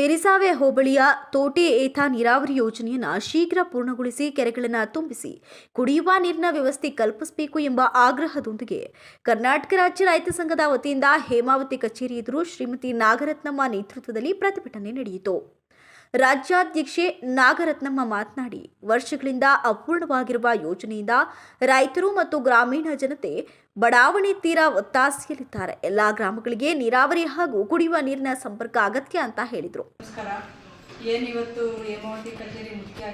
ಹಿರಿಸಾವೆ ಹೋಬಳಿಯ ತೋಟೆ ಏತ ನೀರಾವರಿ ಯೋಜನೆಯನ್ನು ಶೀಘ್ರ ಪೂರ್ಣಗೊಳಿಸಿ ಕೆರೆಗಳನ್ನು ತುಂಬಿಸಿ ಕುಡಿಯುವ ನೀರಿನ ವ್ಯವಸ್ಥೆ ಕಲ್ಪಿಸಬೇಕು ಎಂಬ ಆಗ್ರಹದೊಂದಿಗೆ ಕರ್ನಾಟಕ ರಾಜ್ಯ ರೈತ ಸಂಘದ ವತಿಯಿಂದ ಹೇಮಾವತಿ ಕಚೇರಿ ಎದುರು ಶ್ರೀಮತಿ ನಾಗರತ್ನಮ್ಮ ನೇತೃತ್ವದಲ್ಲಿ ಪ್ರತಿಭಟನೆ ನಡೆಯಿತು. ರಾಜ್ಯಾಧ್ಯಕ್ಷೆ ನಾಗರತ್ನಮ್ಮ ಮಾತನಾಡಿ, ವರ್ಷಗಳಿಂದ ಅಪೂರ್ಣವಾಗಿರುವ ಯೋಜನೆಯಿಂದ ರೈತರು ಮತ್ತು ಗ್ರಾಮೀಣ ಜನತೆ ಬಡಾವಣೆ ತೀರ ಒತ್ತಾಸೆಯಲ್ಲಿದ್ದಾರೆ. ಎಲ್ಲಾ ಗ್ರಾಮಗಳಿಗೆ ನೀರಾವರಿ ಹಾಗೂ ಕುಡಿಯುವ ನೀರಿನ ಸಂಪರ್ಕ ಅಗತ್ಯ ಅಂತ ಹೇಳಿದರು. ಏನಿವತ್ತು ಹೇಮಾವತಿ ಕಚೇರಿ ಮುಖ್ಯ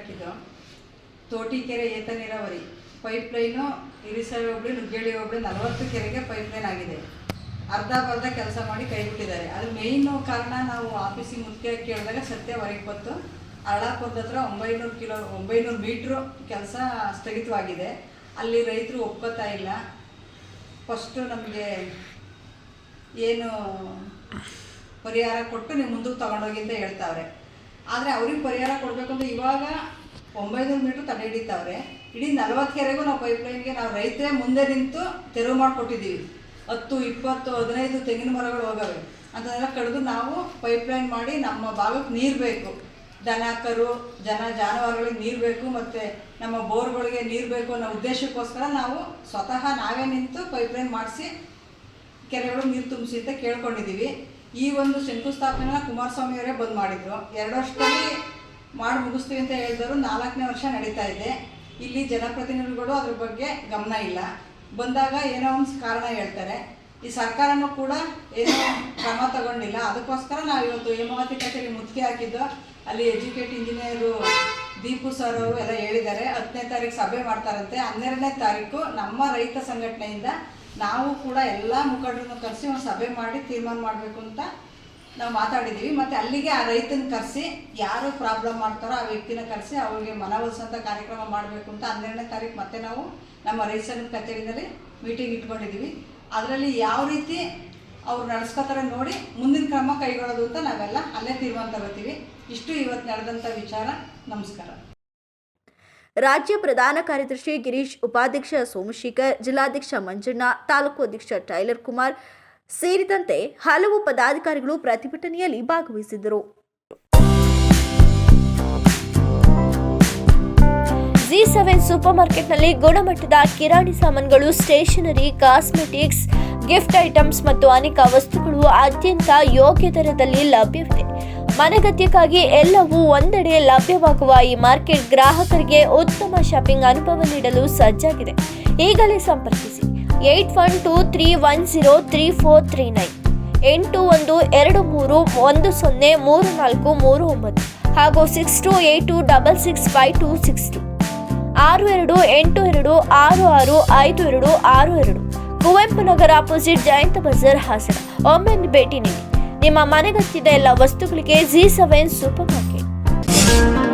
ಏತ ನೀರಾವರಿ. ಪೈಪ್ ಲೈನು ಹಿರಿಸವೆ ಹೋಬಳಿ ನುಗ್ಗೇಳಿ ಹೋಬಳಿ ನಲವತ್ತು ಕೆರೆಗೆ ಪೈಪ್ ಲೈನ್ ಆಗಿದೆ. ಅರ್ಧ ಬರ್ಧ ಕೆಲಸ ಮಾಡಿ ಕೈ ಬಿಟ್ಟಿದ್ದಾರೆ ಅದು ಮೇಯ್ನು ಕಾರಣ ನಾವು ಆಫೀಸಿಗೆ ಮುಖ್ಯ ಕೇಳಿದಾಗ ಸತ್ಯ ಹೊರಗೆ ಬಂತು. ಅರಳಾಪುರದ ಹತ್ರ ಒಂಬೈನೂರು ಕಿಲೋ, ಒಂಬೈನೂರು ಮೀಟ್ರು ಕೆಲಸ ಸ್ಥಗಿತವಾಗಿದೆ. ಅಲ್ಲಿ ರೈತರು ಒಪ್ಕೋತಾ ಇಲ್ಲ. ಫಸ್ಟು ನಮಗೆ ಏನು ಪರಿಹಾರ ಕೊಟ್ಟು ನೀವು ಮುಂದಕ್ಕೆ ತಗೊಂಡೋಗಿ ಅಂತ ಹೇಳ್ತಾವ್ರೆ. ಆದರೆ ಅವ್ರಿಗೆ ಪರಿಹಾರ ಕೊಡಬೇಕು ಇವಾಗ ಒಂಬೈನೂರು ಮೀಟ್ರ್ ತಡೆ ಹಿಡಿತಾವ್ರೆ. ಇಡೀ ನಲ್ವತ್ತು ಕೆರೆಗೂ ನಾವು ಪೈಪ್ಲೈನ್ಗೆ ನಾವು ರೈತರೇ ಮುಂದೆ ನಿಂತು ತೆರವು ಮಾಡಿಕೊಟ್ಟಿದ್ದೀವಿ. ಹತ್ತು, ಇಪ್ಪತ್ತು, ಹದಿನೈದು ತೆಂಗಿನ ಮರಗಳು ಹೋಗವೆ. ಅಂತದೆಲ್ಲ ಕಡಿದು ನಾವು ಪೈಪ್ಲೈನ್ ಮಾಡಿ ನಮ್ಮ ಭಾಗಕ್ಕೆ ನೀರು ಬೇಕು. ದನ ಕರು, ಜನ ಜಾನುವಾರುಗಳಿಗೆ ನೀರು ಬೇಕು ಮತ್ತು ನಮ್ಮ ಬೋರ್ಗಳಿಗೆ ನೀರು ಬೇಕು ಅನ್ನೋ ಉದ್ದೇಶಕ್ಕೋಸ್ಕರ ನಾವು ಸ್ವತಃ ನಾವೇ ನಿಂತು ಪೈಪ್ಲೈನ್ ಮಾಡಿಸಿ ಕೆರೆಗಳು ನೀರು ತುಂಬಿಸಿ ಅಂತ ಕೇಳ್ಕೊಂಡಿದ್ದೀವಿ. ಈ ಒಂದು ಶಂಕುಸ್ಥಾಪನೆನ ಕುಮಾರಸ್ವಾಮಿಯವರೇ ಬಂದ್ ಮಾಡಿದ್ರು. ಎರಡು ವರ್ಷದಲ್ಲಿ ಮಾಡಿ ಮುಗಿಸ್ತೀವಿ ಅಂತ ಹೇಳಿದವರು ನಾಲ್ಕನೇ ವರ್ಷ ನಡೀತಾ ಇದೆ. ಇಲ್ಲಿ ಜನಪ್ರತಿನಿಧಿಗಳು ಅದ್ರ ಬಗ್ಗೆ ಗಮನ ಇಲ್ಲ. ಬಂದಾಗ ಏನೋ ಒಂದು ಕಾರಣ ಹೇಳ್ತಾರೆ. ಈ ಸರ್ಕಾರನೂ ಕೂಡ ಏನೋ ಕ್ರಮ ತಗೊಂಡಿಲ್ಲ. ಅದಕ್ಕೋಸ್ಕರ ನಾವು ಇವತ್ತು ಹೇಮಾವತಿ ಕಚೇರಿ ಮುತ್ತಿಗೆ ಹಾಕಿದ್ದು. ಅಲ್ಲಿ ಎಜುಕೇಟ್ ಇಂಜಿನಿಯರು ದೀಪು ಸರ್ ಅವರು ಎಲ್ಲ ಹೇಳಿದ್ದಾರೆ. ಹತ್ತನೇ ತಾರೀಕು ಸಭೆ ಮಾಡ್ತಾರಂತೆ. ಹನ್ನೆರಡನೇ ತಾರೀಕು ನಮ್ಮ ರೈತ ಸಂಘಟನೆಯಿಂದ ನಾವು ಕೂಡ ಎಲ್ಲ ಮುಖಂಡರನ್ನು ಕರೆಸಿ ಒಂದು ಸಭೆ ಮಾಡಿ ತೀರ್ಮಾನ ಮಾಡಬೇಕು ಅಂತ ನಾವು ಮಾತಾಡಿದ್ದೀವಿ ಮತ್ತು ಅಲ್ಲಿಗೆ ಆ ರೈತನ ಕರೆಸಿ ಯಾರು ಪ್ರಾಬ್ಲಮ್ ಮಾಡ್ತಾರೋ ಆ ವ್ಯಕ್ತಿನ ಕರೆಸಿ ಅವ್ರಿಗೆ ಮನವೊಲಿಸೋಂಥ ಕಾರ್ಯಕ್ರಮ ಮಾಡಬೇಕು ಅಂತ ಹನ್ನೆರಡನೇ ತಾರೀಕು ಮತ್ತೆ ನಾವು ನಮ್ಮ ಸಂಘದ ಕಚೇರಿನಲ್ಲಿ ಮೀಟಿಂಗ್ ಇಟ್ಕೊಂಡಿದ್ದೀವಿ ಅದರಲ್ಲಿ ಯಾವ ರೀತಿ ಅವ್ರು ನಡೆಸ್ಕೋತಾರೆ ನೋಡಿ ಮುಂದಿನ ಕ್ರಮ ಕೈಗೊಳ್ಳೋದು ಅಂತ ನಾವೆಲ್ಲ ಅಲ್ಲೇ ತೀರ್ಮಾನ ತಗೋತೀವಿ ಇಷ್ಟು ಇವತ್ತು ನಡೆದಂಥ ವಿಚಾರ. ನಮಸ್ಕಾರ. ರಾಜ್ಯ ಪ್ರಧಾನ ಕಾರ್ಯದರ್ಶಿ ಗಿರೀಶ್, ಉಪಾಧ್ಯಕ್ಷ ಸೋಮಶೇಖರ್, ಜಿಲ್ಲಾಧ್ಯಕ್ಷ ಮಂಜಣ್ಣ, ತಾಲೂಕು ಅಧ್ಯಕ್ಷ ಟೈಲರ್ ಕುಮಾರ್ ಸೇರಿದಂತೆ ಹಲವು ಪದಾಧಿಕಾರಿಗಳು ಪ್ರತಿಭಟನೆಯಲ್ಲಿ ಭಾಗವಹಿಸಿದ್ದರು. ಜಿ ಸೆವೆನ್ ಸೂಪರ್ ಮಾರ್ಕೆಟ್ನಲ್ಲಿ ಗುಣಮಟ್ಟದ ಕಿರಾಣಿ ಸಾಮಾನುಗಳು, ಸ್ಟೇಷನರಿ, ಕಾಸ್ಮೆಟಿಕ್ಸ್, ಗಿಫ್ಟ್ ಐಟಮ್ಸ್ ಮತ್ತು ಅನೇಕ ವಸ್ತುಗಳು ಅತ್ಯಂತ ಯೋಗ್ಯ ದರದಲ್ಲಿ ಲಭ್ಯವಿದೆ. ಮನೆಗತ್ಯಕ್ಕಾಗಿ ಎಲ್ಲವೂ ಒಂದೆಡೆ ಲಭ್ಯವಾಗುವ ಈ ಮಾರ್ಕೆಟ್ ಗ್ರಾಹಕರಿಗೆ ಉತ್ತಮ ಶಾಪಿಂಗ್ ಅನುಭವ ನೀಡಲು ಸಜ್ಜಾಗಿದೆ. ಈಗಲೇ ಸಂಪರ್ಕಿಸಿ. Eight one two three one zero three four three nine. ಎಂಟು ಒಂದು ಎರಡು ಮೂರು ಒಂದು ಸೊನ್ನೆ ಮೂರು ನಾಲ್ಕು ಮೂರು ಒಂಬತ್ತು ಹಾಗೂ six two eight two double six five two six two. ಆರು ಎರಡು ಎಂಟು ಎರಡು ಆರು ಆರು ಐದು ಎರಡು ಆರು ಎರಡು. ಕುವೆಂಪು ನಗರ ಅಪೋಸಿಟ್ ಜಯಂತ ಬಜಾರ್ ಹಾಸನ. ಒಮ್ಮೆ ಭೇಟಿ ನೀಡಿ. ನಿಮ್ಮ ಮನೆಗತ್ತಿದ ಎಲ್ಲ ವಸ್ತುಗಳಿಗೆ ಜಿ ಸೆವೆನ್ ಸೂಪರ್ ಮಾರ್ಕೆಟ್.